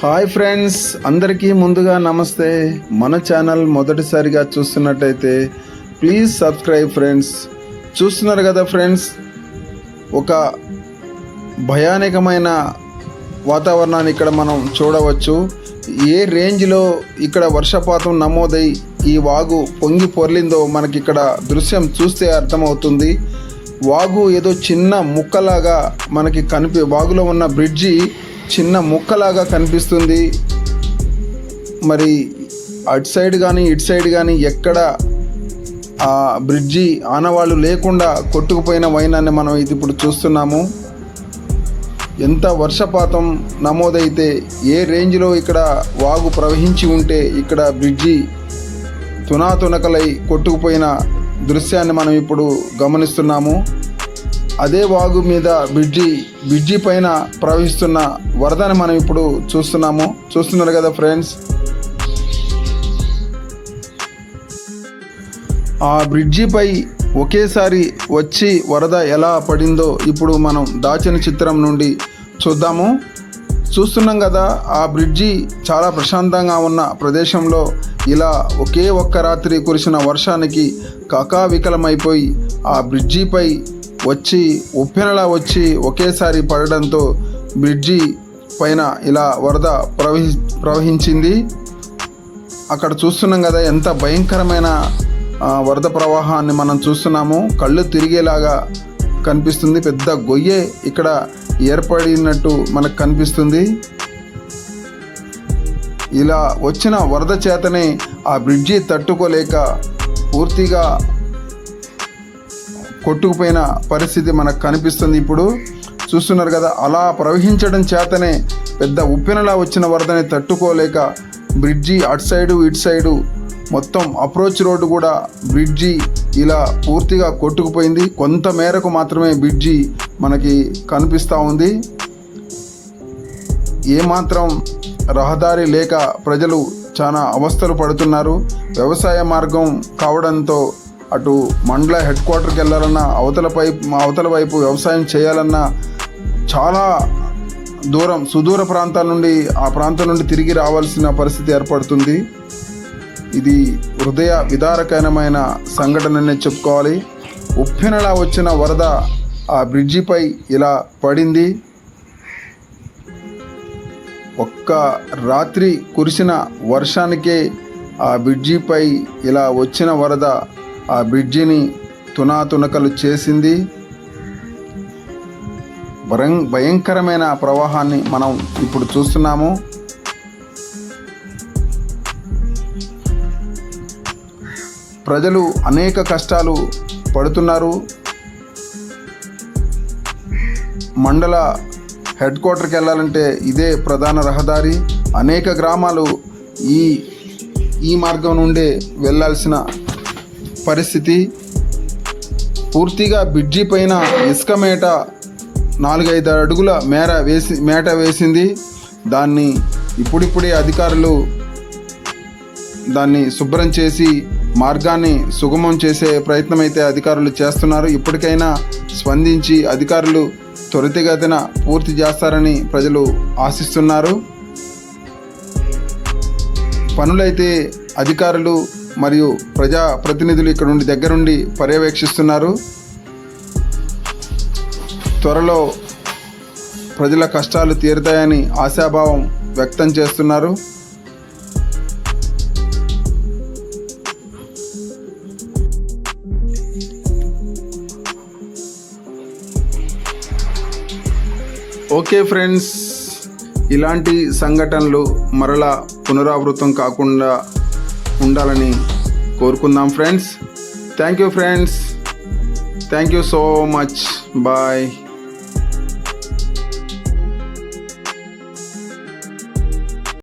Hi friends అందరికీ ముందుగా నమస్తే. మన ఛానల్ మొదటిసారిగా చూస్తున్నట్టయితే ప్లీజ్ సబ్స్క్రైబ్ ఫ్రెండ్స్. చూస్తున్నారు కదా ఫ్రెండ్స్ ఒక భయానకమైన వాతావరణాన్ని ఇక్కడ మనం చూడవచ్చు. ఏ రేంజ్లో ఇక్కడ వర్షపాతం నమోదై ఈ వాగు పొంగి పొర్లిందో మనకి ఇక్కడ దృశ్యం చూస్తే అర్థమవుతుంది. వాగు ఏదో చిన్న ముక్కలాగా మనకి కనిపి వాగులో ఉన్న బ్రిడ్జి చిన్న ముక్కలాగా కనిపిస్తుంది. మరి అటు సైడ్ కానీ ఇటు సైడ్ కానీ ఎక్కడ ఆ బ్రిడ్జి ఆనవాళ్ళు లేకుండా కొట్టుకుపోయిన వైనాన్ని మనం ఇది ఇప్పుడు చూస్తున్నాము. ఎంత వర్షపాతం నమోదైతే ఏ రేంజ్లో ఇక్కడ వాగు ప్రవహించి ఉంటే ఇక్కడ బ్రిడ్జి తునాతునకలై కొట్టుకుపోయిన దృశ్యాన్ని మనం ఇప్పుడు గమనిస్తున్నాము. అదే వాగు మీద బ్రిడ్జి బ్రిడ్జి పైన ప్రవహిస్తున్న వరదని మనం ఇప్పుడు చూస్తున్నాము. చూస్తున్నారు కదా ఫ్రెండ్స్? ఆ బ్రిడ్జిపై ఒకేసారి వచ్చి వరద ఎలా పడిందో ఇప్పుడు మనం దాచిన చిత్రం నుండి చూద్దాము. చూస్తున్నాం కదా ఆ బ్రిడ్జి చాలా ప్రశాంతంగా ఉన్న ప్రదేశంలో ఇలా ఒకే ఒక్క రాత్రి కురిసిన వర్షానికి కకావికలమైపోయి ఆ బ్రిడ్జిపై వచ్చి ఉప్పెనలా వచ్చి ఒకేసారి పడడంతో బ్రిడ్జి పైన ఇలా వరద ప్రవహి ప్రవహించింది. అక్కడ చూస్తున్నాం కదా ఎంత భయంకరమైన వరద ప్రవాహాన్ని మనం చూస్తున్నాము. కళ్ళు తిరిగేలాగా కనిపిస్తుంది. పెద్ద గొయ్యే ఇక్కడ ఏర్పడినట్టు మనకు కనిపిస్తుంది. ఇలా వచ్చిన వరద చేతనే ఆ బ్రిడ్జి తట్టుకోలేక పూర్తిగా కొట్టుకుపోయిన పరిస్థితి మనకు కనిపిస్తుంది ఇప్పుడు. చూస్తున్నారు కదా అలా ప్రవహించడం చేతనే పెద్ద ఉప్పెనలా వచ్చిన వరదని తట్టుకోలేక బ్రిడ్జి అటు సైడు ఇటు సైడు మొత్తం అప్రోచ్ రోడ్డు కూడా బ్రిడ్జి ఇలా పూర్తిగా కొట్టుకుపోయింది. కొంత మేరకు మాత్రమే బ్రిడ్జి మనకి కనిపిస్తూ ఉంది. ఏమాత్రం రహదారి లేక ప్రజలు చాలా అవస్థలు పడుతున్నారు. వ్యవసాయ మార్గం కావడంతో అటు మండల హెడ్ క్వార్టర్కి వెళ్ళాలన్నా అవతల వైపు అవతల వైపు వ్యవసాయం చేయాలన్నా చాలా దూరం సుదూర ప్రాంతాల నుండి ఆ ప్రాంతం నుండి తిరిగి రావాల్సిన పరిస్థితి ఏర్పడుతుంది. ఇది హృదయ విదారకరమైన సంఘటననే చెప్పుకోవాలి. ఉప్పెనలా వచ్చిన వరద ఆ బ్రిడ్జిపై ఇలా పడింది. ఒక్క రాత్రి కురిసిన వర్షానికే ఆ బ్రిడ్జిపై ఇలా వచ్చిన వరద ఆ బ్రిడ్జిని తునాతునకలు చేసింది. భయం భయంకరమైన ప్రవాహాన్ని మనం ఇప్పుడు చూస్తున్నాము. ప్రజలు అనేక కష్టాలు పడుతున్నారు. మండల హెడ్ క్వార్టర్కి వెళ్ళాలంటే ఇదే ప్రధాన రహదారి. అనేక గ్రామాలు ఈ ఈ మార్గం నుండే వెళ్ళాల్సిన పరిస్థితి పూర్తిగా బ్రిడ్జి పైన ఇసుక మేట నాలుగైదు అడుగుల మేర వేసి మేట వేసింది. దాన్ని ఇప్పుడిప్పుడే అధికారులు దాన్ని శుభ్రం చేసి మార్గాన్ని సుగమం చేసే ప్రయత్నం అయితే అధికారులు చేస్తున్నారు. ఇప్పటికైనా స్పందించి అధికారులు త్వరితగతిన పూర్తి చేస్తారని ప్రజలు ఆశిస్తున్నారు. పనులైతే అధికారులు మరియు ప్రజా ప్రతినిధులు ఇక్కడ నుండి దగ్గరుండి పర్యవేక్షిస్తున్నారు. త్వరలో ప్రజల కష్టాలు తీరుతాయని ఆశాభావం వ్యక్తం చేస్తున్నారు. ఓకే ఫ్రెండ్స్ ఇలాంటి సంఘటనలు మరలా పునరావృతం కాకుండా ఉండాలని కోరుకుందాం friends thank you friends thank you so much bye